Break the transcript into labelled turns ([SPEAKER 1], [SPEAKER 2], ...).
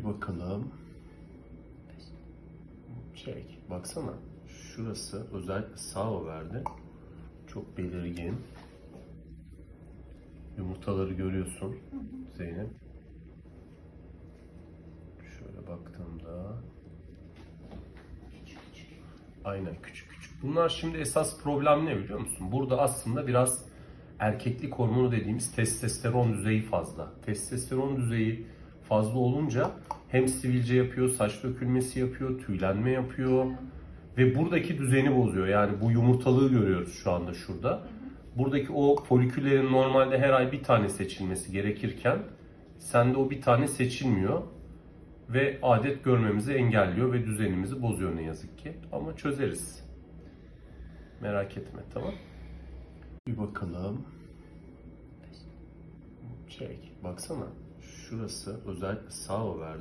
[SPEAKER 1] Bir bakalım. Çek. Baksana. Şurası özellikle sağ overde çok belirgin. Yumurtaları görüyorsun Zeynep. Şöyle baktığımda Aynen küçük küçük. Bunlar şimdi esas problem ne biliyor musun? Burada aslında biraz erkeklik hormonu dediğimiz testosteron düzeyi fazla. Testosteron düzeyi fazla olunca hem sivilce yapıyor, saç dökülmesi yapıyor, tüylenme yapıyor ve buradaki düzeni bozuyor. Yani bu yumurtalığı görüyoruz şu anda şurada. Buradaki o foliküllerin normalde her ay bir tane seçilmesi gerekirken sende o bir tane seçilmiyor ve adet görmemizi engelliyor ve düzenimizi bozuyor ne yazık ki. Ama çözeriz. Merak etme tamam. Bir bakalım. Çek. Baksana. Şurası özellikle sağ over